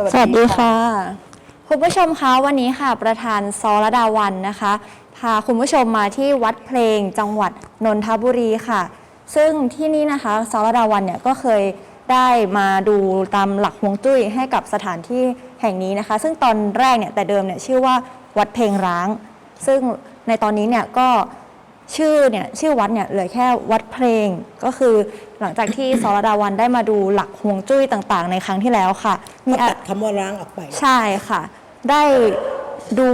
สวัสดีค่ะ คุณผู้ชมคะวันนี้ค่ะ ประธานซอรดาวันนะคะ พาคุณผู้ชมมาที่วัดเพลงจังหวัดนนทบุรีค่ะ ซึ่งที่นี่นะคะซอรดาวันเนี่ยก็เคยได้มาดูตามหลักฮวงจุ้ยให้กับสถานที่แห่งนี้นะคะ ซึ่งตอนแรกเนี่ยแต่เดิมเนี่ยชื่อว่าวัดเพลงร้าง ซึ่งในตอนนี้เนี่ยก็ ชื่อเนี่ยชื่อวัดเนี่ยเหลือแค่วัดเพลง ก็คือหลังจากที่สรดาวันได้มาดูหลักฮวงจุ้ยต่างๆ ในครั้งที่แล้วค่ะ มีก็อะตัดคำว่าร้างออกไปใช่ค่ะ ได้ดู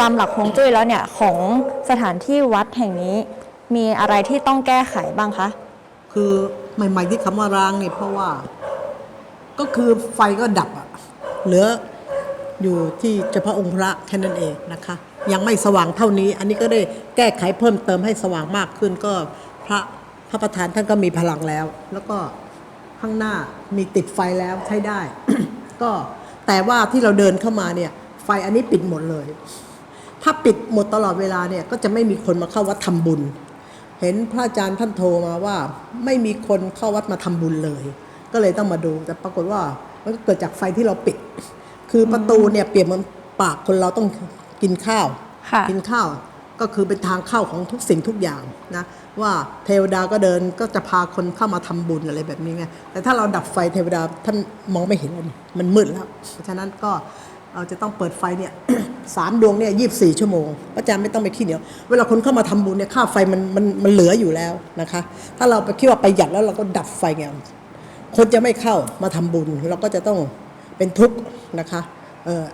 ตามหลักฮวงจุ้ยแล้วเนี่ยของสถานที่วัดแห่งนี้ มีอะไรที่ต้องแก้ไขบ้างคะคือใหม่ๆที่คำว่าร้างเนี่ยเพราะว่า ก็คือไฟก็ดับอะเหลืออยู่ที่เฉพาะองค์พระแค่นั้นเองนะคะ ยังไม่สว่างเท่านี้ อันนี้ก็ได้แก้ไขเพิ่มเติมให้สว่างมากขึ้นก็พระพระประธานท่านก็มีพลังแล้ว แล้วก็ข้างหน้ามีติดไฟแล้วใช้ได้ ก็แต่ว่าที่เราเดินเข้ามาเนี่ยไฟอันนี้ปิดหมดเลย ถ้าปิดหมดตลอดเวลาเนี่ยก็จะไม่มีคนมาเข้าวัดทำบุญ เห็นพระอาจารย์ท่านโทรมาว่า ไม่มีคนเข้าวัดมาทำบุญเลย ก็เลยต้องมาดูแต่ปรากฏว่ามันก็เกิดจากไฟที่เราปิด คือประตูเนี่ยเปรียบเหมือนปากคนเราต้องกินข้าว ค่ะ กินข้าวก็คือเป็นทางเข้าของทุกสิ่งทุกอย่างนะว่าเทวดาก็เดินก็จะพาคนเข้ามาทำบุญอะไรแบบนี้ไงแต่ถ้าเราดับไฟเทวดาท่านมองไม่เห็นมันมืดแล้วเพราะฉะนั้นก็เราจะต้องเปิดไฟเนี่ยสามดวงเนี่ยยี่บสี่ชั่วโมงพระอาจารย์ไม่ต้องไปขี้เหนียว เวลาคนเข้ามาทำบุญเนี่ยค่าไฟมันมันมันเหลืออยู่แล้วนะคะ ถ้าเราไปคิดว่าประหยัดแล้วเราก็ดับไฟไงคนจะไม่เข้ามาทำบุญเราก็จะต้องเป็นทุกข์นะคะเออ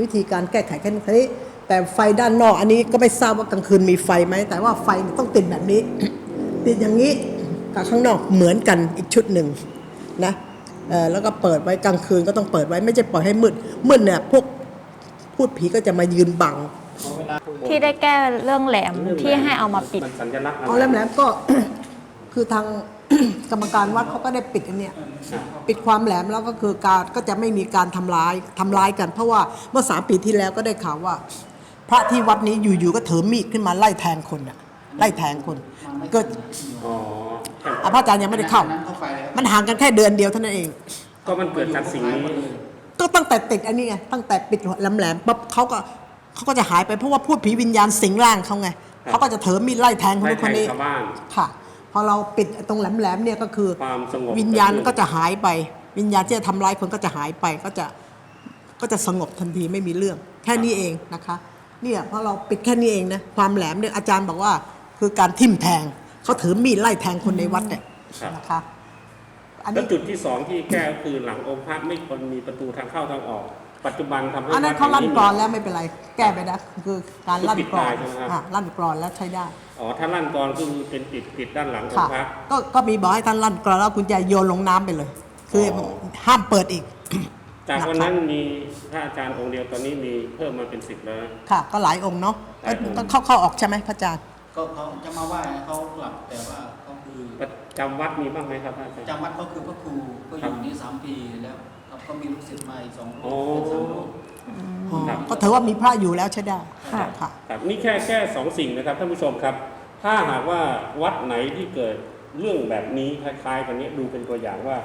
วิธีการแก้ไขแค่นี้ แต่ไฟด้านนอกอันนี้ก็ไม่ทราบว่ากลางคืนมีไฟไหม แต่ว่าไฟต้องติดแบบนี้ ติดอย่างนี้กับข้างนอกเหมือนกันอีกชุดหนึ่งนะเอ่อแล้วก็เปิดไว้กลางคืนก็ต้องเปิดไว้ไม่ใช่ปล่อยให้มืดมืดเนี่ยพวกพูดผีก็จะมายืนบังที่ได้แก้เรื่องแหลมที่ให้เอามาปิดมันสัญลักษณ์อะไรเอาแล้วแหลมก็คือทางกรรมการวัดเขาก็ได้ปิดอันเนี้ยปิดความแหลมแล้วก็คือการก็จะไม่มีการทำร้ายทำร้ายกัน เพราะว่าเมื่อสามปีที่แล้วก็ได้ข่าวว่า พระที่วัดนี้อยู่ๆก็ถือมีดขึ้นมาไล่แทงคนอะไล่แทงคนเกิดอ๋อครับอะพระอาจารย์ยังไม่ได้เข้า มันห่างกันแค่เดือนเดียวเท่านั้นเอง ก็มันเกิดจากสิ่งนี้ก็ตั้งแต่ติดอันนี้ไงตั้งแต่ปิดแหลมๆปั๊บเขาก็เขาก็จะหายไปเพราะว่าพูดผีวิญญาณสิงร่างเขาไงเขาก็จะถือมีดไล่แทงคนไล่นู้นแทคนงนี้ชาวบ้านค่ะ พอเราปิดตรงแหลมๆเนี่ยก็คือความสงบวิญญาณก็จะหายไป วิญญาณที่จะทำร้ายคนก็จะหายไปก็จะก็จะสงบทันทีไม่มีเรื่อง แค่นี้เองนะคะ เนี่ยพอเราปิดแค่นี้เองนะความแหลมเนี่ยอาจารย์บอกว่า คือการทิ่มแทงเขาถือมีดไล่แทงคนในวัดเนี่ยนะคะอันแล้วนี้จุดที่สองที่แก้ก็คือหลังองค์พระไม่ควรมีประตูทางเข้าทางออก ปัจจุบันทำให้อันนั้นเขาวัลั่ดนแห่งกรอนแล้วไม่เป็นไร แก้ไปนะคือการลั่นกรอนปิดตายใช่ไหมครับอะลั่นกรอนแล้วใช้ได้ อ๋อถ้าลั่นกรอนก็คือเป็นปิดปิดด้านหลังองค่ะค์พระ ก็ก็มีบอกให้ท่านลั่นกรอนแล้วคุณจะโยนลงน้ำไปเลย คือออ ห้ามเปิดอีก จากวันนั้นมีพระอาจารย์องค์เดียวตอนนี้มีเพิ่มมาเป็นสิบแล้วนะค่ะ ก็หลายองค์เนาะหลายองค์ ก็เข้าเข้าออกใช่ไหมพระอาจารย์ ก็เขาจะมาไหว้เขากลับแต่ว่าก็คือประจำวัดมีบ้างไหมครับพระอาจารย์ จำวัดก็คือพระครูก็อครับยู่นี่สามปีแล้วครับก็มีลูกศิษย์มาอีกสองรูโอ้ปเป็นสามรูปครับ ก็ถือว่ามีพระอยู่แล้วใช้ได้ค่ะ ค่ะ ครับนี่แค่แค่สองสิ่งนะครับท่านผู้ชมครับ ถ้าหากว่าวัดไหนที่เกิดเรื่องแบบนี้คล้ายๆกันเนี้ยดูเป็นตัวอย่างว่า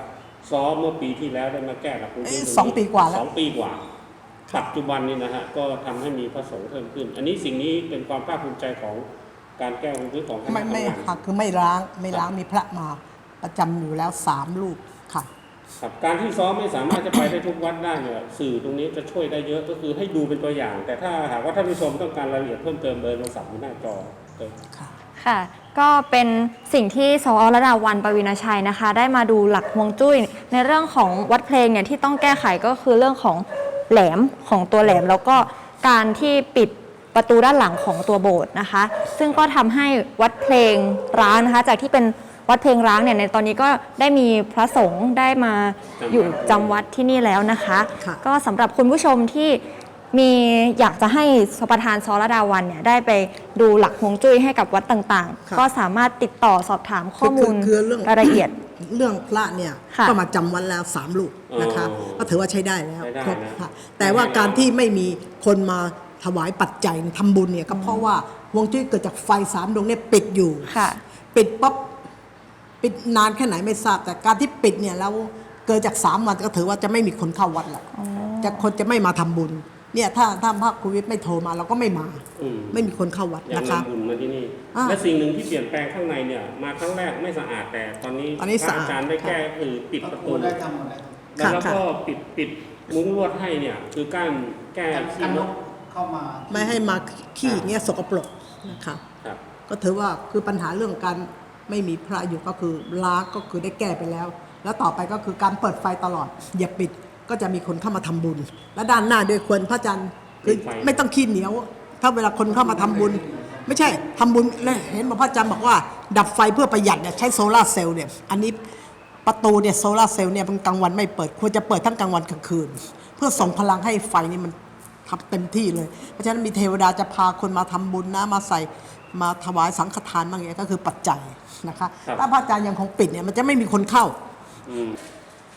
ซ้อมเมื่อปีที่แล้วได้มาแก้หลักเอ้ยสองปีกว่าแล้ว สองปีกว่า ปัจจุบันนี้นะฮะก็ทำให้มีพระสงฆ์เพิ่มขึ้น อันนี้สิ่งนี้เป็นความภาคภูมิใจของการแก้ของพื้นของคณะไม่ไม่ทำงาน ค่ะคือไม่ล้างไม่ล้างมีพระมาประจำอยู่แล้วสามรูปค่ะ ครับการที่ซ้อมไม่สามารถจะไปได้ทุกวัดได้เนี่ยสื่อตรงนี้จะช่วยได้เยอะก็คือให้ดูเป็นตัวอย่าง แต่ถ้าหากว่าท่านผู้ชมต้องการรายละเอียดเพิ่มเติมเบอร์โทรศัพท์อยู่หน้าจอเลยค่ะ ค่ะ ก็เป็นสิ่งที่สอรดาวันปวีณชัยนะคะ ได้มาดูหลักฮวงจุ้ย ในเรื่องของวัดเพลงเนี่ยที่ต้องแก้ไขก็คือเรื่องของแหลมของตัวแหลม แล้วก็การที่ปิดประตูด้านหลังของตัวโบสถ์นะคะ ซึ่งก็ทำให้วัดเพลงร้างนะคะ จากที่เป็นวัดเพลงร้างเนี่ยในตอนนี้ก็ได้มีพระสงฆ์ได้มาอยู่จำวัดที่นี่แล้วนะคะค่ะก็สำหรับคุณผู้ชมที่ มีอยากจะให้ประธานซอรดาวันเนี่ยได้ไปดูหลักฮวงจุ้ยให้กับวัดต่างค่ะๆก็สามารถติดต่อสอบถามข้อมูลคือคือเรื่องรายละเอียด เรื่องพระเนี่ยค่ะ ก็มาจำวันแล้วสามลูกนะคะอ๋อก็ถือว่าใช้ได้แล้วใช้ได้ครบนะค่ะแต่ว่าการที่ไม่มีคนมาถวายปัจจัยทำบุญเนี่ยก็เพราะว่าฮวงจุ้ยเกิดจากไฟสามดวงเนี่ยปิดอยู่ ค่ะ ปิดปั๊บปิดนานแค่ไหนไม่ทราบ แต่การที่ปิดเนี่ยแล้วเกินจากสามวันก็ถือว่าจะไม่มีคนเข้าวัดละจะคนจะไม่มาทำบุญ เนี่ยถ้าถ้าพระครูวิทย์ไม่โทรมาเราก็ไม่มา อืมไม่มีคนเข้าวัดยังนะคะ นำบุญมาที่นี่ อ่าและสิ่งหนึ่งที่เปลี่ยนแปลงข้างในเนี่ย มาครั้งแรกไม่สะอาดแต่ตอนนี้ตอนนี้พระสะอาดอาจารย์ได้แก้ก็คือปิดพประระครูตู ได้ทำหมดแล้วแล้วค่ะก็ปิดปิดมุ้งลวดให้เนี่ย คือการแก้กันขี้กันนนกกเข้ามา ไม่ให้มาขี้อย่างเงี้ยสกปรกนะคะ ครับ ก็ถือว่าคือปัญหาเรื่องการไม่มีพระอยู่ก็คือล้างก็คือได้แก้ไปแล้ว แล้วต่อไปก็คือการเปิดไฟตลอด อย่าปิด ก็จะมีคนเข้ามาทำบุญ และด้านหน้าด้วยควรพระอาจารย์คือปิดไฟไม่ต้องขี้เหนียว ถ้าเวลาคนเข้ามาทำบุญ ไม่ใช่ทำบุญแล้วเห็นบอกพระอาจารย์บอกว่า ดับไฟเพื่อประหยัดเนี่ยใช้โซลาร์เซลล์เนี่ยอันนี้ประตูเนี่ยโซลาร์เซลล์เนี่ยมันกลางวันไม่เปิดควรจะเปิดทั้งกลางวันกลางคืน เพื่อส่งพลังให้ไฟนี่มันทำเต็มที่เลย เพราะฉะนั้นมีเทวดาจะพาคนมาทำบุญนะมาใส่มาถวายสังฆทานบางอย่างก็คือปัจจัยนะคะครับถ้าพระอาจารย์ยังคงปิดเนี่ยมันจะไม่มีคนเข้าอืม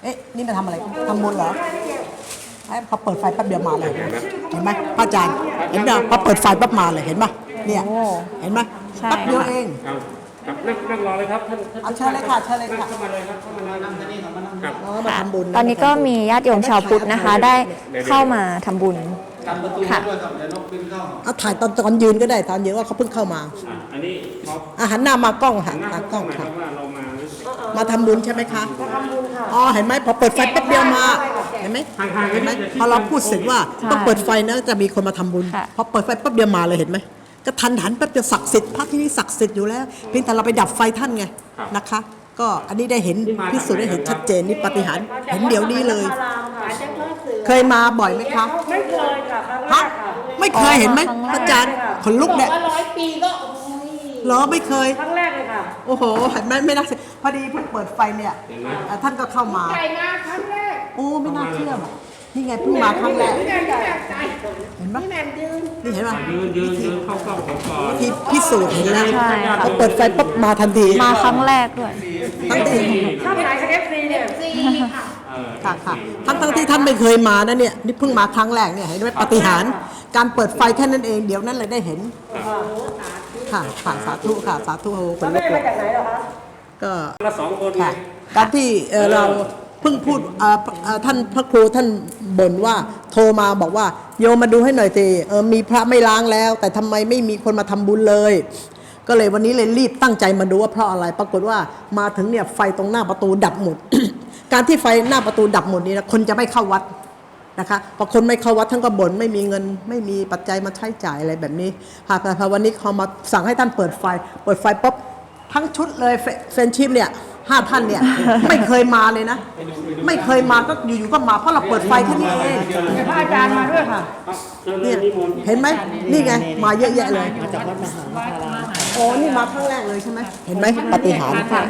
เอ๊ะ นี่มาทำอะไรทำบุญเหรอไอ้พอเปิดไฟแป๊บเดียวมาเลย เห็นไหมพระอาจารย์ เห็นไหมพอเปิดไฟปั๊บมาเลย เห็นไหมเนี่ย โอ้ เห็นไหมใช่ แป๊บเดียวเอง ครับครับนั่งนั่งรอเลยครับท่านท่านเอาเชิญเลยค่ะเชิญเลยค่ะ นั่งเข้ามาเลยครับเข้ามาเลยนั่งที่นี่ครับมานั่งครับอ๋อมาทำบุญะตอนนี้ก็มีญาติโยมชาวพุทธนะคะ ได้เข้ามาทำบุญกันประตูค่ะด้วยครับเดี๋ยวนกบินเข้าเอาถ่ายตอนตอนยืนก็ได้ตอนยืนว่าเขาเพิ่งเข้ามาอะอันนี้พออาหันหน้ามากล้องค่ะหน้าตากกล้ล้อองงหน่อยคค่ะรับว่าเรามารู้สึก มาทำบุญใช่ไหมคะ มาทำบุญค่ะ อ๋อ เห็นไหมพอเปิดไฟแป๊บเดียวมา เห็นไหมห่างๆเห็นไหมนิดๆพอเราพูดเสร็จว่าใช่ต้องเปิดไฟนะจะมีคนมาทำบุญ ค่ะ พอเปิดไฟแป๊บเดียวมาเลยเห็นไหมก็ทันหันแป๊บเดียวศักดิ์สิทธิ์พระที่นี่ศักดิ์สิทธิ์อยู่แล้ว เพียงแต่เราไปดับไฟท่านไงนะคะ ก็อันนี้ได้เห็นพิสูจน์ได้เห็นชัดเจนนี่ปาฏิหารย์เห็นเดี๋ยวนี้เลยเคยมาบ่อยไหมคะไม่เคยค่ะครั้งแรฮะกค่ะไม่เคยเห็นไหมครั้งแรกอาจารย์ขนลุกเนี่ยว่าร้อยปีก็โอ้ย เหรอไม่เคย ครั้งแรกเลยค่ะโอ้โหเห็นไหมไม่น่าเชื่อพอดีเพิ่งเปิดไฟเนี่ยเห็นไหม อะท่านก็เข้ามาไก่มาครั้งแรกโอ้ไม่น่าเชื่อว่ะนี่ไงเพิ่งมาครั้งแรก พี่แหม่มพี่แหม่มใจเห็นปะ พี่แหม่มยืนนี่เห็นปะยืนยืนยืนเข้ากล้องผมก่อนที่พิสูจน์เห็นแล้วใช่ค่ะ พอเปิดไฟปุ๊บมาทันทีมาครั้งแรกด้วย ทั้งที่ชอบไหนเอฟซีเนี่ยซีค่ะเออค่ะค่ะทั้งทั้งที่ท่านไม่เคยมานะเนี่ยนี่เพิ่งมาครั้งแรกเนี่ยเห็นไหมปาฏิหารย์การเปิดไฟแค่นั้นเองเดี๋ยวนั้นเลยได้เห็น ค่ะค่ะสาธุค่ะสาธุโอ้โหคแล้วนแม่ลุกเลมายจากไหนเหรอคะ ก็ละสองคนไง ค่ะ การที่เอ่อเราเพิ่งพูดเอ่อเอ่อท่านพระครูท่านบ่นว่าโทรมาบอกว่าโยมมาดูให้หน่อยสิเออมีพระไม่ล้างแล้ว แต่ทำไมไม่มีคนมาทำบุญเลย ก็เลยวันนี้เลยรีบตั้งใจมาดูว่าเพราะอะไร ปรากฏว่ามาถึงเนี่ยไฟตรงหน้าประตูดับหมด การที่ไฟหน้าประตูดับหมดนี่นะคนจะไม่เข้าวัด นะคะพอคนไม่เข้าวัดท่านก็บ่นไม่มีเงินไม่มีปัจจัยมาใช้จ่ายอะไรแบบนี้หากพอวันนี้เขามาสั่งให้ท่านเปิดไฟ เปิดไฟปุ๊บทั้งชุดเลยเฟรนชิพเนี่ย ห้าท่านเนี่ย ไม่เคยมาเลยนะ ไม่เคยมาก็อยู่ๆก็มาเพราะเราเปิดไฟแค่นี้เองพระอาจารย์มาด้วยค่ะเชิญเลเนี่ยยนิมนต์เห็นไหมนี่ไงมาเยอะแยะเลยมาจากวัดมหาโอ้นี่มาครั้งแรกเลยใช่ไหมเห็นไหมปาฏิหารย์ค่ะ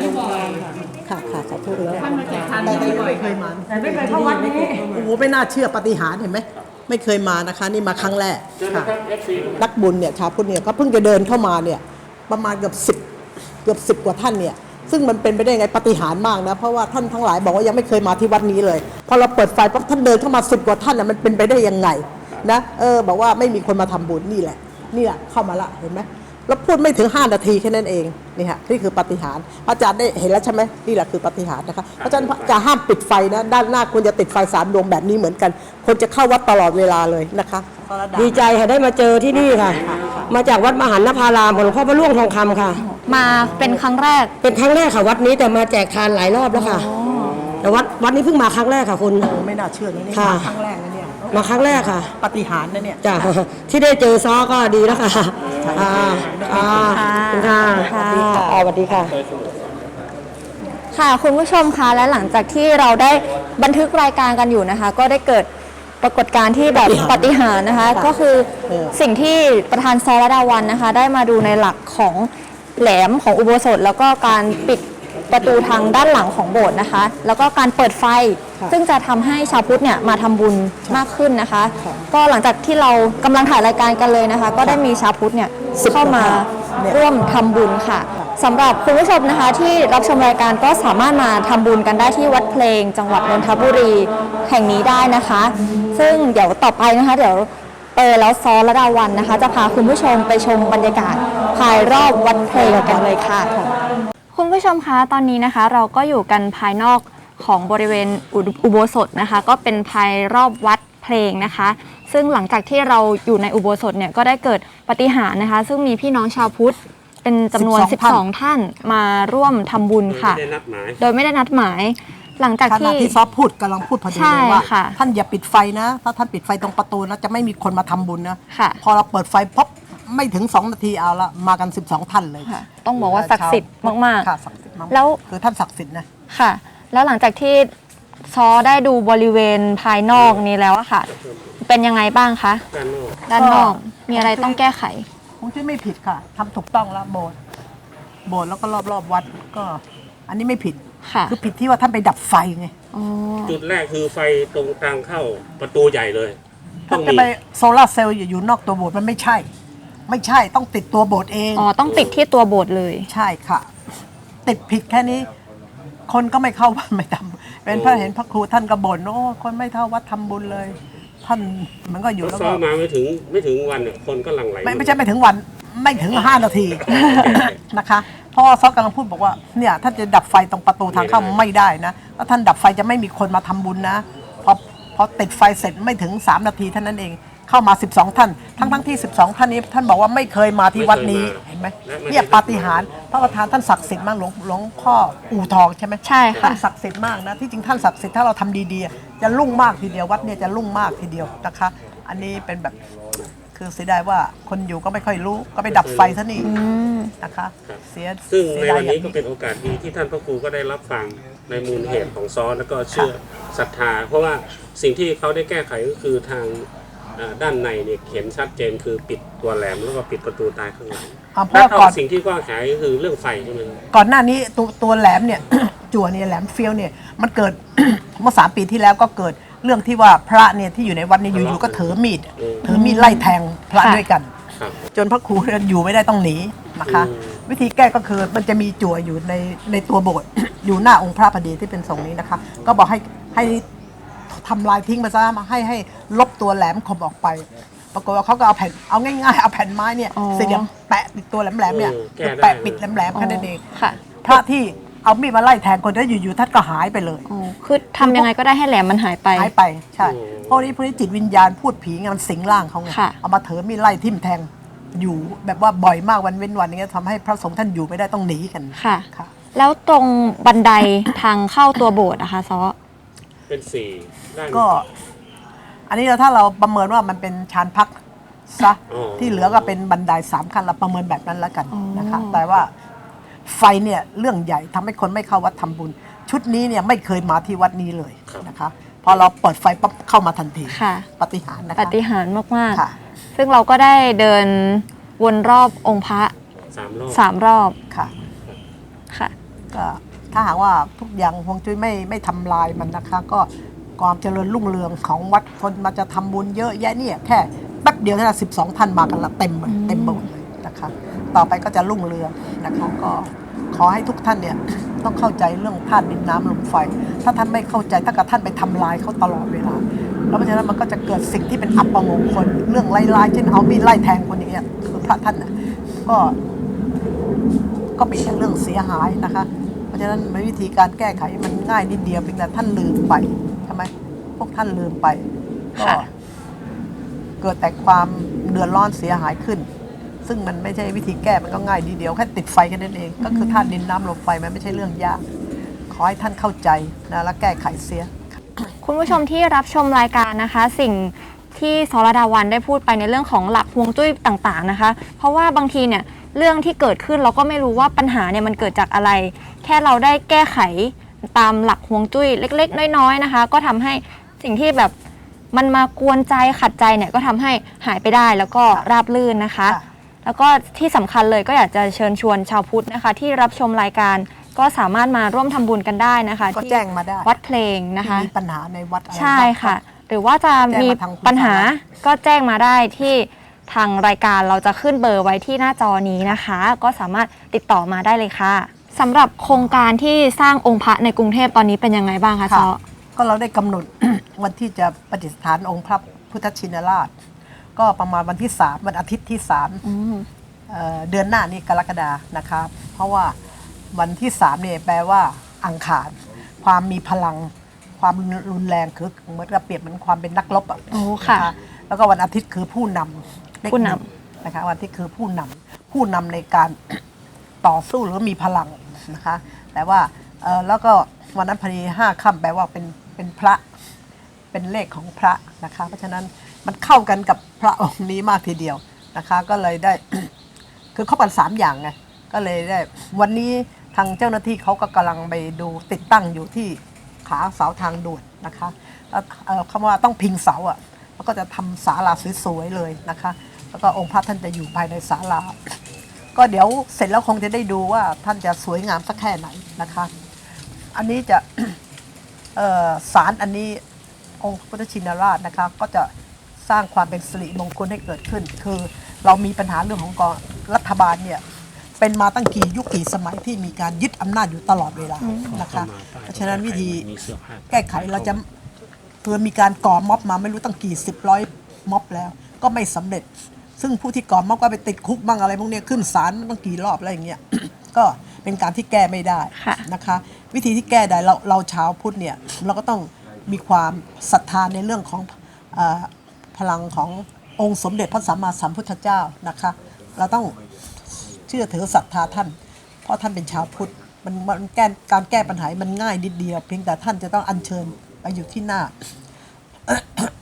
ค่ะค่ะสาธุแล้วแต่แต่ยังไม่เคยมาแต่ไม่เคยเข้าวัดนี้โอ้โหไม่น่าเชื่อปาฏิหารย์เห็นไหมไม่เคยมานะคะ นี่มาครั้งแรกเชิญค่ะนะครับ FC นักบุญเนี่ยชาวพุทธเนี่ยก็เพิ่งจะเดินเข้ามาเนี่ยประมาณเกือบสิบเกือบสิบกว่าท่านเนี่ย ซึ่งมันเป็นไปได้ไงปฏิหารมากนะ เพราะว่าท่านทั้งหลายบอกว่ายังไม่เคยมาที่วัดนี้เลย พอเราเปิดไฟปั๊บท่านเดินเข้ามาสิบกว่าท่านน่ะมันเป็นไปได้ยังไงนะเออบอกว่าไม่มีคนมาทำบุญนี่แหละนี่แหละเข้ามาละเห็นไหม แล้วพูดไม่ถึง 5 นาทีแค่นั้นเองนี่ฮะนี่คือปาฏิหารย์พระอาจารย์ได้เห็นแล้วใช่ไหมนี่แหละคือปาฏิหารย์นะคะเพราะฉะนั้นจะห้ามปิดไฟนะด้านหน้าควรจะติดไฟสามดวงแบบนี้เหมือนกันคนจะเข้าวัดตลอดเวลาเลยนะคะดีใจค่ะได้มาเจอที่นี่ค่ะ มาจากวัดมหันนภารามของหลวงพ่อพระล่วงทองคำค่ะ มาเป็นครั้งแรกเป็นครั้งแรกค่ะวัดนี้แต่มาแจกทานหลายรอบแล้วค่ะแต่วัดวัดนี้เพิ่งมาครั้งแรกค่ะคุณโอ้ไม่น่าเชื่อนะนี่ค่ะมาครั้งแรกนะเนี่ย มาครั้งแรกค่ะปาฏิหารย์นะเนี่ย จ้ะที่ได้เจอซ้อก็ดีแล้วค่ะอ่าอ่าขอบคุณค่ะค่ะ อ่าสวัสดีค่ะ ค่ะคุณผู้ชมคะและหลังจากที่เราได้บันทึกรายการกันอยู่นะคะ ก็ได้เกิดปรากฏการณ์ที่แบบปาฏิหารย์นะคะ ก็คือสิ่งที่ประธานซอระดาวันนะคะ ได้มาดูในหลักของแหลมของอุโบสถ แล้วก็การปิด ประตูทางด้านหลังของโบสถ์นะคะ แล้วก็การเปิดไฟ ซึ่งจะทำให้ชาวพุทธเนี่ยมาทำบุญมากขึ้นนะคะ ก็หลังจากที่เรากำลังถ่ายรายการกันเลยนะคะ ก็ได้มีชาวพุทธเนี่ยเข้ามาร่วมทำบุญค่ะสำหรับคุณผู้ชมนะคะ ที่รับชมรายการก็สามารถมาทำบุญกันได้ที่วัดเพลง จังหวัดนนทบุรีแห่งนี้ได้นะคะ ซึ่งเดี๋ยวต่อไปนะคะ เดี๋ยวเออแล้วซอและดาวันนะคะ จะพาคุณผู้ชมไปชมบรรยากาศภายรอบวัดเพลงกันเลยค่ะ คุณผู้ชมคะตอนนี้นะคะ เราก็อยู่กันภายนอกของบริเวณอุอุโบสถนะคะ ก็เป็นภายรอบวัดเพลงนะคะ ซึ่งหลังจากที่เราอยู่ในอุโบสถเนี่ยก็ได้เกิดปาฏิหารย์นะคะ ซึ่งมีพี่น้องชาวพุทธเป็นจำนวน 12 12 ท่านมาร่วมทำบุญค่ะ ไม่ได้นัดหมาย โดยไม่ได้นัดหมาย หลังจากขณะที่ ที่ซอฟพูดกำลังพูดพอดีใช่เลยว่า ค่ะท่านอย่าปิดไฟนะ ถ้าท่านปิดไฟตรงประตูนะจะไม่มีคนมาทำบุญนะ ค่ะ พอเราเปิดไฟพบ ไม่ถึง 2 นาทีเอาละมากัน 12 ท่านเลยค่ะ ต้องบอกว่าศักดิ์สิทธิ์มากๆค่ะศักดิ์สิทธิ์มากๆ แล้ว คือท่านศักดิ์สิทธิ์นะค่ะ แล้วหลังจากที่ซอได้ดูบริเวณภายนอกนี้แล้วอะค่ะ เป็นยังไงบ้างคะด้านนอกด้านนอกก็มีอะไรต้องแก้ไข คงที่ไม่ผิดค่ะทำถูกต้องแล้วโบสถ์โบสถ์แล้วก็รอบๆวัดก็ อันนี้ไม่ผิดค่ะคือผิดที่ว่าท่านไปดับไฟไงอ๋อจุดแรกคือไฟตรงทางเข้าประตูใหญ่เลย ต้ถ้าองจะมีไปโซลาร์เซลล์อยู่นอกตัวโบสถ์มันไม่ใช่ ไม่ใช่ต้องติดตัวโบสถ์เอง อ๋อต้องติดที่ตัวโบสถ์เลย ใช่ค่ะ ติดผิดแค่นี้ คนก็ไม่เข้าวัดไม่ทำเป็นพระเห็นพระครูท่านก็บ่นโอ้คนไม่เข้าวัดทำบุญเลย ท่านมันก็อยู่แล้วซ้อก็มมาไม่ถึงไม่ถึงวันเนี่ยคนก็หลั่งไหลไม่ไม่ใช่ไม่ถึงวันไม่ถึง5นาที นะคะเพราะว่าซอกกำลังพูดบอกว่าเนี่ยท่านจะดับไฟตรงประตูทางเข้าไม่ได้นะถ้าท่านดับไฟจะไม่มีคนมาทำบุญนะพอพอติดไฟเสร็จไม่ถึง3นาทีเท่านั้นเอง เข้ามา 12 ท่าน ทั้งทั้งที่ 12 ท่านนี้ ท่านบอกว่าไม่เคยมาที่วัดนี้เห็นไหมเนี่ยปาฏิหาริย์พระประธานท่านศักดิ์สิทธิ์มากหลวงหลวงพ่ออู่ทองใช่ไหมใช่ค่ะ ท่านศักดิ์สิทธิ์มากนะที่จริงท่านศักดิ์สิทธิ์ถ้าเราทำดีๆจะรุ่งมากทีเดียววัดเนี่ยจะรุ่งมากทีเดียวนะคะ อันนี้เป็นแบบคือเสียดายว่าคนอยู่ก็ไม่ค่อยรู้ก็ไปดับไฟซะนี่อืมนะคะ เสียซึ่งเสีในยดายวันอย่านี้งก็เป็นโอกาสดีที่ท่านพระครูก็ได้รับฟังในมูลเหตุของซ้อนแล้วก็เชื่อศรัทธา เพราะว่าสิ่งที่เขาได้แก้ไขก็คือทางอ่า ด้านในเนี่ยเขียนชัดเจนคือปิดตัวแหลมแล้วก็ปิดประตูตายข้างหลังอ่าเพแล้ราะวว่าก็ก่อน สิ่งที่กว้างขายก็คือเรื่องไฟใช่ไหมครับ ก่อนหน้านี้ตัวตัวแหลมเนี่ย จั่วเนี่ยแหลมเฟี้ยวเนี่ยมันเกิด เมื่อสามปีที่แล้วก็เกิดเรื่องที่ว่าพระเนี่ยที่อยู่ในวัดเนี่ยอยู่ๆก็ถือมีดถือมีดไล่แทงพระค่ะ ด้วยกัน ครับ จนพระครูเนี่ยอยู่ไม่ได้ต้องหนีนะคะ อืม วิธีแก้ก็คือมันจะมีจั่วอยู่ในในตัวโบสถ์ อยู่หน้าองค์พระพอดีที่เป็นทรงนี้นะคะ ก็บอกให้ให้ ทำลายทิ้งไปซะมาให้ให้ลบตัวแหลมคมออกไป ปรากฏว่าเขาก็เอาแผ่นเอาง่ายๆเอาแผ่นไม้เนี่ยอ๋อสี่เหลี่ยมแปะปิดตัวแหลมๆเนี่ยเออแก้ได้ แปะปิดแหลมๆแค่นั้นเองค่ะพระที่เอามีดมาไล่แทงคนแล้วอยู่ๆท่านก็หายไปเลย อ๋อคือทำยังไงก็ได้ให้แหลมมันหายไป หายไปใช่โอ้เพราะนี้พวกนี้จิตวิญญาณพูดผีไงมันสิงร่างเขาไงค่ะ เอามาเถือมีดไล่ทิ่มแทงอยู่แบบว่าบ่อยมากวันเว้นวันอย่างเงี้ยทำให้พระสงฆ์ท่านอยู่ไม่ได้ต้องหนีกันค่ะ ค่ะ แล้วตรงบันไดทางเข้าตัวโบสถ์นะคะซอ เป็นสี่ด้านก็ อันนี้เราถ้าเราประเมินว่ามันเป็นชานพักซะอ๋อ ที่เหลือก็เป็นบันไดสามขั้นเราประเมินแบบนั้นแล้วกันอ๋อนะคะ แต่ว่าไฟเนี่ยเรื่องใหญ่ทำให้คนไม่เข้าวัดทำบุญ ชุดนี้เนี่ยไม่เคยมาที่วัดนี้เลยนะคะ พอเราเปิดไฟปั๊บเข้ามาทันทีค่ะ ปาฏิหารย์นะคะปาฏิหาริย์มาก ค่ะ ๆ ซึ่งเราก็ได้เดินวนรอบองค์พระสามรอบสามรอบค่ะ ค่ะ ก็ ถ้าหากว่าทุกอย่างฮวงจุ้ยไม่ไม่ทำลายมันนะคะ ก็ความเจริญรุ่งเรืองของวัดคนมาจะทำบุญเยอะแยะเนี่ยแค่แป๊บเดียวนะสิบสองท่านมากันละเต็มเลยเต็มโบสถ์เลยนะคะ ต่อไปก็จะรุ่งเรืองนะคะก็ขอให้ทุกท่านเนี่ยต้องเข้าใจเรื่องธาตุดินน้ำลมไฟ ถ้าท่านไม่เข้าใจถ้ากับท่านไปทำลายเขาตลอดเวลา แล้วเพราะฉะนั้นมันก็จะเกิดสิ่งที่เป็นอัปมงคลเรื่องไล่ๆเช่นเอามีดไล่แทงคนอย่างเงี้ยคือพระท่านน่ะก็ ก็เป็นเรื่องเสียหายนะคะเพ ราะฉะนั้นวิธีการแก้ไขมันง่ายนิดเดียวเพียงแต่ท่านลืมไปใช่ไหมพวกท่านลืมไปก็เกิดแต่ความเดือดร้อนเสียหายขึ้น ซึ่งมันไม่ใช่วิธีแก้มันก็ง่ายนิดเดียวแค่ติดไฟแค่นั้นเอง ก็คือธาตุดินน้ำลมไฟมันไม่ใช่เรื่องยากขอให้ท่านเข้าใจนะและแก้ไขเสีย คุณผู้ชมที่รับชมรายการนะคะ สิ่งที่สรดาวันได้พูดไปในเรื่องของหลักฮวงจุ้ยต่างๆนะคะ เพราะว่าบางทีเนี่ยเรื่องที่เกิดขึ้นเราก็ไม่รู้ว่าปัญหาเนี่ยมันเกิดจากอะไร แค่เราได้แก้ไขตามหลักฮวงจุ้ยเล็ก ๆ น้อยๆนะคะ ก็ทำให้สิ่งที่แบบมันมากวนใจขัดใจเนี่ยก็ทำให้หายไปได้แล้วก็ราบรื่นนะคะค่ะแล้วก็ที่สำคัญเลยก็อยากจะเชิญชวนชาวพุทธนะคะ ที่รับชมรายการก็สามารถมาร่วมทำบุญกันได้นะคะก็ที่แจ้งมาได้วัดเพลงนะคะที่มีปัญหาในวัดอะไรใช่บ้างค่ะ หรือว่าจะแจ้งมีมาทางคุณปัญหาสามารถก็แจ้งมาได้ที่ทางรายการเราจะขึ้นเบอร์ไว้ที่หน้าจอนี้นะคะ ก็สามารถติดต่อมาได้เลยค่ะ สำหรับโครงการที่สร้างองค์พระในกรุงเทพตอนนี้เป็นยังไงบ้างคะค่ะซอก็เราได้กำหนด วันที่จะประดิษฐานองค์พระพุทธชินราช ก็ประมาณวันที่สามวันอาทิตย์ที่สาม อืม เอ่อเดือนหน้านี้กรกฎานะครับ เพราะว่าวันที่สามเนี่ยแปลว่าอังคารพความมีพลัง ความรุนแรงคือเหมือนกับเปรียบเหมือนความเป็นนักรบอะโอ้ค่ะนแล้วก็วันอาทิตย์คือผู้นำเลขผู้นำ หงนะคะวันอาทิตย์คือผู้นำผู้นำในการ ต่อสู้หรือมีพลัง นะคะ แต่ว่าแล้วก็วันนั้นพอดีห้าค่ำแปลว่าเป็นเป็นพระเป็นเลขของพระนะคะ เพราะฉะนั้นมันเข้ากันกับพระองค์นี้มากทีเดียวนะคะ ก็เลยได้คือเข้ากันสามอย่างไงก็เลยได้วันนี้ทางเจ้าหน้าที่เขาก็กำลังไปดูติดตั้งอยู่ที่ขาเสาทางด่วนนะคะแล้วคำว่าต้องพิงเสาอะแล้วก็จะทำศาลาสวยๆเลยนะคะ แล้วก็องค์พระท่านจะอยู่ภายในศาลา ก็เดี๋ยวเสร็จแล้วคงจะได้ดูว่าท่านจะสวยงามสักแค่ไหนนะคะ อันนี้จะเอ่อสารอันนี้องค์พระพุทธชินราชนะคะ ก็จะสร้างความเป็นสิริมงคลให้เกิดขึ้น คือเรามีปัญหาเรื่องของกองรัฐบาลเนี่ยเป็นมาตั้งกี่ยุคกี่สมัยที่มีการยึดอำนาจอยู่ตลอดเวลานะคะ เพราะฉะนั้นวิธีมีเสื้อผ้าแก้ไขเราจะเพื่อมีการก่อม็อบมาไม่รู้ตั้งกี่สิบร้อยม็อบแล้ว ก็ไม่สำเร็จ ซึ่งผู้ที่ก่อม็อบก็ไปติดคุกบ้างอะไรพวกเนี้ยขึ้นศาลตั้งกี่รอบอะไรอย่างเงี้ย ก็เป็นการที่แก้ไม่ได้ค่ะนะคะ วิธีที่แก้ได้เราเราชาวพุทธเนี่ยเราก็ต้องมีความศรัทธาในเรื่องของเออพลังขององค์สมเด็จพระสัมมาสัมพุทธเจ้านะคะ เราต้องเชื่อถือศรัทธาท่าน เพราะท่านเป็นชาวพุทธมันมันแก้การแก้ปัญหา มันง่ายนิดเดียว เพียงแต่ท่านจะต้องอัญเชิญไปอยู่ที่หน้า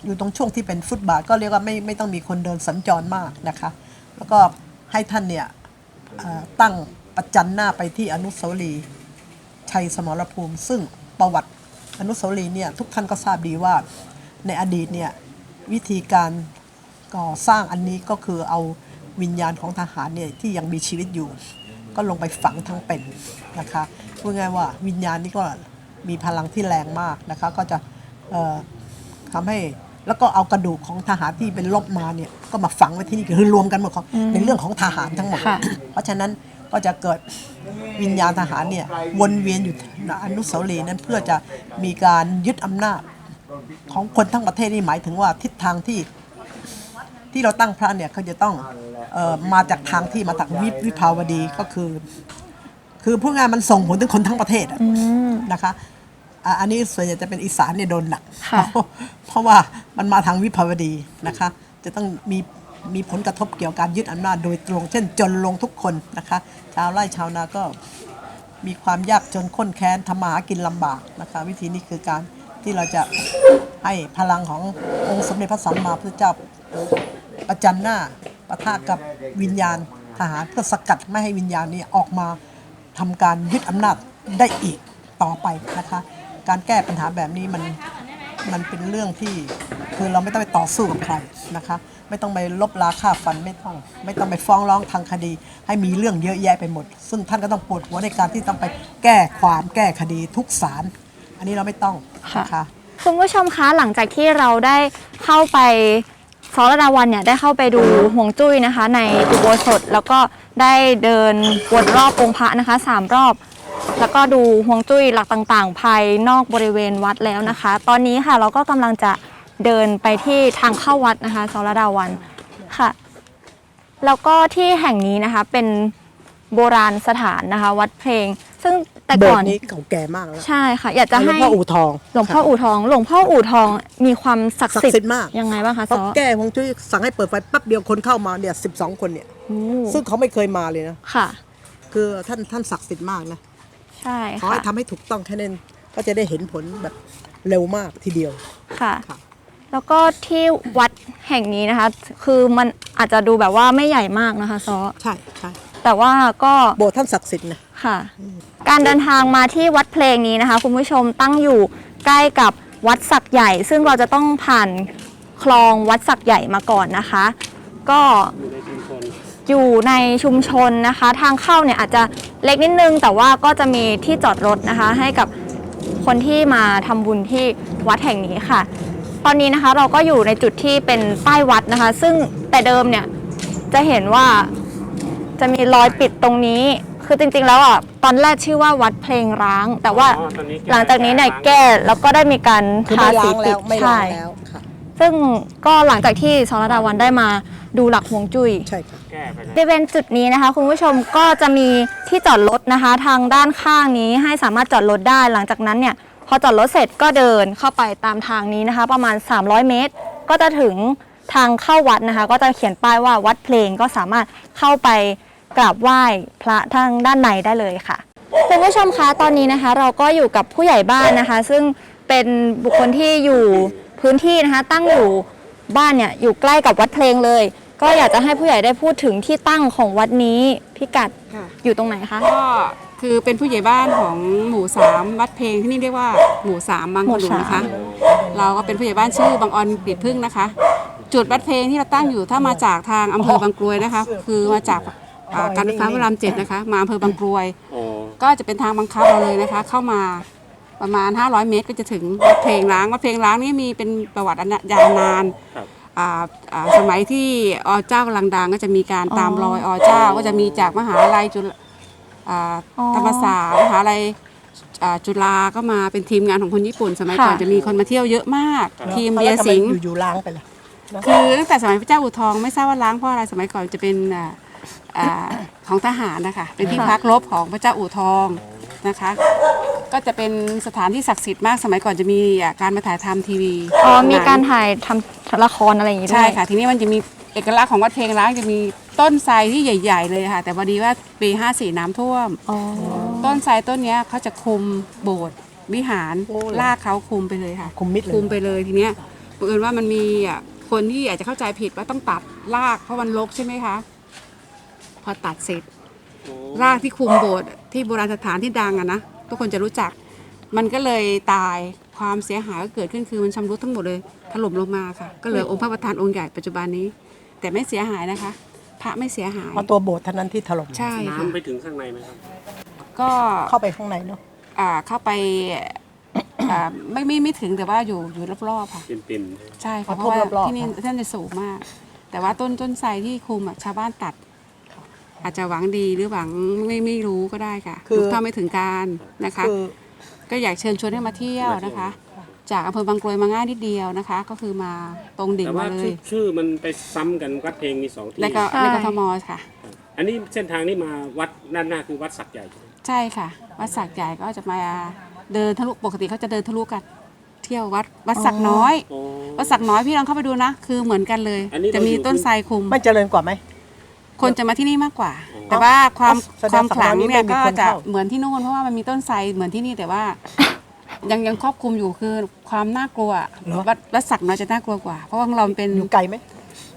อยู่ตรงช่วงที่เป็นฟุตบาทก็เรียกว่าไม่ไม่ต้องมีคนเดินสัญจรมากนะคะ แล้วก็ให้ท่านเนี่ยตั้งประจันหน้าไปที่อนุสาวรีย์ชัยสมรภูมิ ซึ่งประวัติอนุสาวรีย์เนี่ยทุกท่านก็ทราบดีว่า ในอดีตเนี่ยวิธีการก่อสร้างอันนี้ก็คือเอาวิญญาณของทหารเนี่ยที่ยังมีชีวิตอยู่ ก็ลงไปฝังทั้งเป็นนะคะพูดง่ายว่าวิญญาณนี้ก็มีพลังที่แรงมากนะคะก็จะทำให้ แล้วก็เอากระดูกของทหารที่เป็นลบมาเนี่ยก็มาฝังไว้ที่นี่คือรวมกันหมดของเป็นเรื่องของทหารทั้งหมด ค่ะ เพราะฉะนั้นก็จะเกิดวิญญาณทหารเนี่ยวนเวียนอยู่ณอนุสาวรีย์นั้นเพื่อจะมีการยึดอำนาจของคนทั้งประเทศนี่หมายถึงว่าทิศทางที่ที่เราตั้งพระเนี่ยเขาจะต้องเออมาจากทางที่มาจากวิวิภาวดีก็คือ คือพูดง่ายๆมันส่งผลถึงคนทั้งประเทศอะนะคะ อะอันนี้ส่วนใหญ่จะเป็นอีสานเนี่ยโดนหนักค่ะ เพราะเพราะว่ามันมาทางวิภาวดีนะคะ จะต้องมีมีผลกระทบเกี่ยวกับการยึดอำนาจโดยตรง เช่นจนลงทุกคนนะคะ ชาวไร่ชาวนาก็มีความยากจนข้นแค้นทำมาหากินลำบากนะคะ วิธีนี้คือการที่เราจะให้พลังขององค์สมเด็จพระสัมมาสัมพุทธเจ้า ประจันหน้าปะทะกับวิญญาณทหารเพื่อสกัดไม่ให้วิญญาณนี้ออกมาทำการยึดอำนาจได้อีกต่อไปนะคะ การแก้ปัญหาแบบนี้มันมันเป็นเรื่องที่คือเราไม่ต้องไปต่อสู้กับใครนะคะ ไม่ต้องไปลบลาค่าฟันไม่ต้อง ไม่ต้องไปฟ้องร้องทางคดี ให้มีเรื่องเยอะแยะไปหมด ซึ่งท่านก็ต้องปวดหัวในการที่ต้องไปแก้ความแก้คดีทุกศาลอันนี้เราไม่ต้องนะคะคุณผู้ชมคะหลังจากที่เราได้เข้าไปซอรดาวันเนี่ยได้เข้าไปดูห่วงจุ้ยนะคะ ในอุโบสถแล้วก็ได้เดินวนรอบองค์พระนะคะสามรอบ แล้วก็ดูห่วงจุ้ยหลักต่างๆ ภายนอกบริเวณวัดแล้วนะคะ ตอนนี้ค่ะเราก็กำลังจะเดินไปที่ทางเข้าวัดนะคะซอรดาวันค่ะ แล้วก็ที่แห่งนี้นะคะเป็นโบราณสถานนะคะ วัดเพลง ซึ่งแต่โบสก่อนถ์นี้เก่าแก่มากแล้วใช่ค่ะ อยากจะหลวให้งพ่ออู่ทองหลวงพ่ออู่ทอง หลวงพ่ออู่ทองมีความศักดิ์ศักสิทดิ์สิทธิ์ธิ์มากยังไงบ้างคะเพซราะอแก้ฮวงจุ้ยสั่งให้เปิดไฟแป๊บเดียวคนเข้ามาเนี่ยสิบสองคนเนี่ย โอ้ซึ่งเขาไม่เคยมาเลยนะ ค่ะ คือท่านท่านศักดิ์สิทธิ์มากนะ ใช่ขอค่ะให้ทำให้ถูกต้องแค่นั้นก็จะได้เห็นผลแบบเร็วมากทีเดียว ค่ะ ค่ะแล้วก็ที่วัดแห่งนี้นะคะ คือมันอาจจะดูแบบว่าไม่ใหญ่มากนะคะซอใช่ใช่แต่ว่าก็โบสถ์ท่านศักดิ์สิทธิ์นะ ค่ะ การเดินทางมาที่วัดเพลงนี้นะคะ คุณผู้ชมตั้งอยู่ใกล้กับวัดสักใหญ่ ซึ่งเราจะต้องผ่านคลองวัดสักใหญ่มาก่อนนะคะ ก็ อยู่ในชุมชนนะคะ ทางเข้าเนี่ยอาจจะเล็กนิดนึง แต่ว่าก็จะมีที่จอดรถนะคะ ให้กับคนที่มาทำบุญที่วัดแห่งนี้ค่ะ ตอนนี้นะคะเราก็อยู่ในจุดที่เป็นป้ายวัดนะคะ ซึ่งแต่เดิมเนี่ยจะเห็นว่าจะมีรอยปิดตรงนี้ คือจริงๆแล้วอะตอนแรกชื่อว่าวัดเพลงร้าง แต่ว่าอ๋อตอนนี้แก้หลังจากนี้เนี่ยแก้แล้วก็ได้มีการคือทาไม่ล้าสีงปิแล้ดวไม่ล้าใช่งแล้วค่ะซึ่งก็หลังจากที่สรดาวันได้มา ดูหลักฮวงจุ้ย ใช่ค่ะแก้ไปแล้วบริเวณจุดนี้นะคะ คุณผู้ชมก็จะมีที่จอดรถนะคะ ทางด้านข้างนี้ให้สามารถจอดรถได้หลังจากนั้นเนี่ย พอจอดรถเสร็จก็เดินเข้าไปตามทางนี้นะคะ ประมาณ 300 เมตร ก็จะถึงทางเข้าวัดนะคะ ก็จะเขียนป้ายว่าวัดเพลงก็สามารถเข้าไปกราบไหว้พระทางด้านในได้เลยค่ะคุณผู้ชมคะตอนนี้นะคะ เราก็อยู่กับผู้ใหญ่บ้านนะคะ ซึ่งเป็นบุคคลที่อยู่พื้นที่นะคะ ตั้งอยู่บ้านเนี่ยอยู่ใกล้กับวัดเพลงเลย ก็อยากจะให้ผู้ใหญ่ได้พูดถึงที่ตั้งของวัดนี้พิกัดค่ะอยู่ตรงไหนคะ ก็คือเป็นผู้ใหญ่บ้านของหมู่สามวัดเพลงที่นี่เรียกว่าหมู่สามบางหมู่ขนุนสาม นะคะ เราก็เป็นผู้ใหญ่บ้านชื่อบางออนปีดพึ่งนะคะ จุดวัดเพลงที่เราตั้งอยู่ถ้ามาจากทางอำเภอบางกรวยนะคะ คือมาจากอ่าการไฟฟ้าพระรามเจ็ดนะคะ มาอำเภอบางกรวย อ๋อก็จะเป็นทางบังคับเราเลยนะคะ เข้ามาประมาณ 500 เมตรก็จะถึงวัดเพลงล้างวัดเพลงล้างนี่มีเป็นประวัติอันยาวนาน ครับ อ่าอ่าสมัยที่อเจ้ากำลังดังก็จะมีการตามรอยอเจ้าก็จะมีจากมหาลัยจุฬาอ่าอ๋อธรรมศาสตร์มหาลัยอ่าจุฬาก็มาเป็นทีมงานของคนญี่ปุ่น สมัยก่อนค่ะ จะมีคนมาเที่ยวเยอะมาก ทีมแล้วเบียร์สิงห์ทำไมอยู่ๆล้างไปล่ะคือตั้งแต่สมัยพระเจ้าอู่ทองไม่ทราบว่าล้างเพราะอะไรสมัยก่อนจะเป็นอ่าอ่าของทหารนะคะเป็นที่พักรบของพระเจ้าอู่ทอง นะคะ ก็จะเป็นสถานที่ศักดิ์สิทธิ์มากสมัยก่อนจะมีอะการมาถ่ายทำทีวีอ๋อมีหนังการถ่ายทำละครอะไรอย่างงี้ด้วยใช่ค่ะ ทีนี้มันจะมีเอกลักษณ์ของวัดเพลงล้างจะมีต้นไทรที่ใหญ่ ๆ เลยค่ะ แต่พอดีว่าปี54น้ำท่วม อ๋อต้นไทรต้นเนี้ยเขาจะคุมโบสถ์วิหารโอ้เหรอลากเขาคุมไปเลยค่ะ คุมมิดเลย คุมไปเลยทีเนี้ยบังเอิญว่ามันมีอะคนที่อาจจะเข้าใจผิดว่าต้องตัดรากเพราะมันรกใช่ไหมคะ พอตัดเสร็จ รากที่คุมโบสถ์ที่โบราณสถานที่ดังอะนะทุกคนจะรู้จัก มันก็เลยตายความเสียหายก็เกิดขึ้นคือมันชำรุดทั้งหมดเลยถล่มลงมาค่ะ ก็เหลือองค์พระประธานองค์ใหญ่ปัจจุบันนี้ แต่ไม่เสียหายนะคะ พระไม่เสียหายเอาตัวโบสถ์เท่านั้นที่ถล่มใช่ค่ะน้ำไปถึงข้างในไหมครับ ก็เข้าไปข้างในเนาะอ่าเข้าไปอ่าไม่ไม่ไม่ถึงแต่ว่าอยู่อยู่รอบๆค่ะปิ่นปิ่นใช่ค่ะเอาเพราะว่ารอบๆที่นี่ท่านจะสูงมาก แต่ว่าต้นต้นไทรที่คุมอะชาวบ้านตัด อาจจะหวังดีหรือหวังไม่ไม่รู้ก็ได้ค่ะคือ รู้เท่าไม่ถึงการนะคะ คือ ก็อยากเชิญชวนให้มาเที่ยวนะคะ จากอำเภอบางกรวยมาง่ายนิดเดียวนะคะ ก็คือมาตรงดิ่งแต่ว่ามาเลชื่อยชื่อมันไปซ้ำกันวัดเพลงมีสองที่แล้วก็ใช่ ในกทมค่ะ อันนี้เส้นทางนี้มาวัดด้านหน้าคือวัดสักใหญ่ใช่ไหมใช่ค่ะ วัดสักใหญ่ก็จะมาเดินทะลุปกติเขาจะเดินทะลุกัน เที่ยววัดวัดสักน้อย โอ้ วัดสักน้อยพี่ลองเข้าไปดูนะ คือเหมือนกันเลย อันนี้จะมีเราอยู่ ต้นไทรคุมไม่เจริญกว่าไหม คนจะมาที่นี่มากกว่า แต่ว่าความแสดงความขลังเนี่ยสัปดาห์นี้ไม่มีก็คนจะเข้า เหมือนที่นู่นเพราะว่ามันมีต้นไทรเหมือนที่นี่แต่ว่า ยังยังครอบคลุมอยู่คือความน่ากลัววัดวัดสักน้อยจะน่ากลัวกว่า เพราะว่าของเราเป็นอยู่ไกลไหม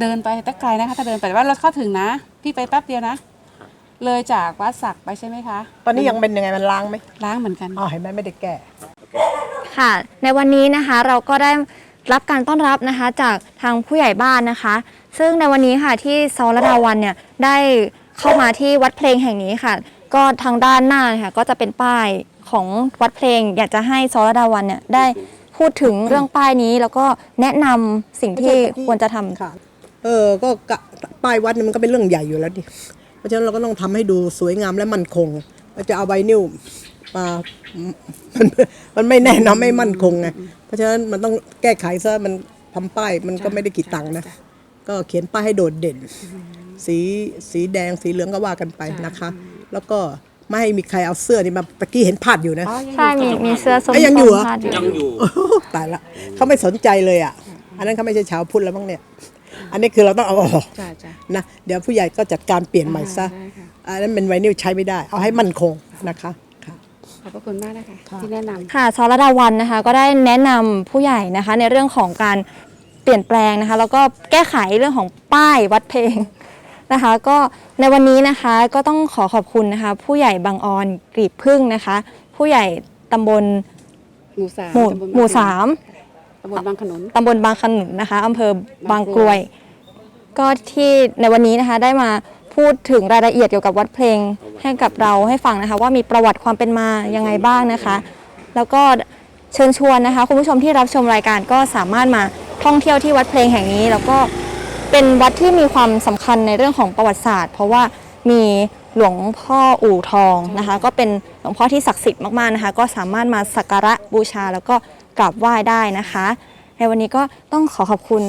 เดินไปแต่ไกลนะคะถ้าเดินไปแต่ว่ารถเข้าถึงนะพี่ไปแป๊บเดียวนะ เลยจากวัดสักไปใช่ไหมคะตอนนี้ยังเป็นยังไงมันล้างไหมล้างเหมือนกัน อ๋อเห็นไหมไม่ได้แก้ ค่ะ ในวันนี้นะคะเราก็ได้รับการต้อนรับนะคะจากทางผู้ใหญ่บ้านนะคะ ซึ่งในวันนี้ค่ะที่ซอลดาวันเนี่ยได้เข้ามาที่วัดเพลงแห่งนี้ค่ะ ก็ทางด้านหน้าค่ะก็จะเป็นป้ายของวัดเพลง อยากจะให้ซอลดาวันเนี่ยได้พูดถึงเรื่องป้ายนี้แล้วก็แนะนำสิ่งที่ควรจะทำค่ะ เออก็ป้ายวัดนี่มันก็เป็นเรื่องใหญ่อยู่แล้วดิเพราะฉะนั้นเราก็ต้องทำให้ดูสวยงามและมั่นคงเราจะเอาไวนิลมามันมันไม่แน่นอนไม่มั่นคงไงเพราะฉะนั้นมันต้องแก้ไขซะมันทำป้ายมันก็ไม่ได้กี่ตังค์นะ ก็เขียนป้ายให้โดดเด่น สีสีแดงสีเหลืองก็ว่ากันไปนะคะ แล้วก็ไม่ให้มีใครเอาเสื้อนี่มาตะกี้เห็นพาดอยู่นะ ใช่ มีมีเสื้อส้มเอ้ยยังอยู่เหรอ พาดอยู่ ยังอยู่โอ้โหตายละเขาไม่สนใจเลยอะ อันนั้นเขาไม่ใช่ชาวพุทธแล้วมั้งเนี่ย อันนี้คือเราต้องเอาออกจ้าจ้า นะ เดี๋ยวผู้ใหญ่ก็จัดการเปลี่ยนใหม่ซะ ได้ค่ะ อันนั้นเป็นไวนิลใช้ไม่ได้ เอาให้มั่นคงนะคะค่ะ ขอบพระคุณมากนะคะ ที่แนะนำ ค่ะซอลดาวันนะคะก็ได้แนะนำผู้ใหญ่นะคะในเรื่องของการ เปลี่ยนแปลงนะคะ แล้วก็แก้ไขเรื่องของป้ายวัดเพลงนะคะ ก็ในวันนี้นะคะก็ต้องขอขอบคุณนะคะ ผู้ใหญ่บางออนกรีบพึ่งนะคะ ผู้ใหญ่ตำบลหมู่สามหมู่ตำบลหมู่สามตำบลบางขนุนตำบลบางขนุนนะคะอำเภอบางกรวย ก็ที่ในวันนี้นะคะได้มาพูดถึงรายละเอียดเกี่ยวกับวัดเพลงให้กับเราให้ฟังนะคะ ว่ามีประวัติความเป็นมายังไงบ้างนะคะ แล้วก็เชิญชวนนะคะ คุณผู้ชมที่รับชมรายการก็สามารถมา ท่องเที่ยวที่วัดเพลงแห่งนี้ แล้วก็เป็นวัดที่มีความสำคัญในเรื่องของประวัติศาสตร์ เพราะว่ามีหลวงพ่ออู่ทองนะคะ ก็เป็นหลวงพ่อที่ศักดิ์สิทธิ์มากๆนะคะ ก็สามารถมาสักการะบูชาแล้วก็กราบไหว้ได้นะคะ ในวันนี้ก็ต้องขอขอบคุณ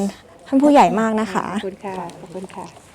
ท่านผู้ใหญ่มากนะคะขอบคุณค่ะขอบคุณค่ะ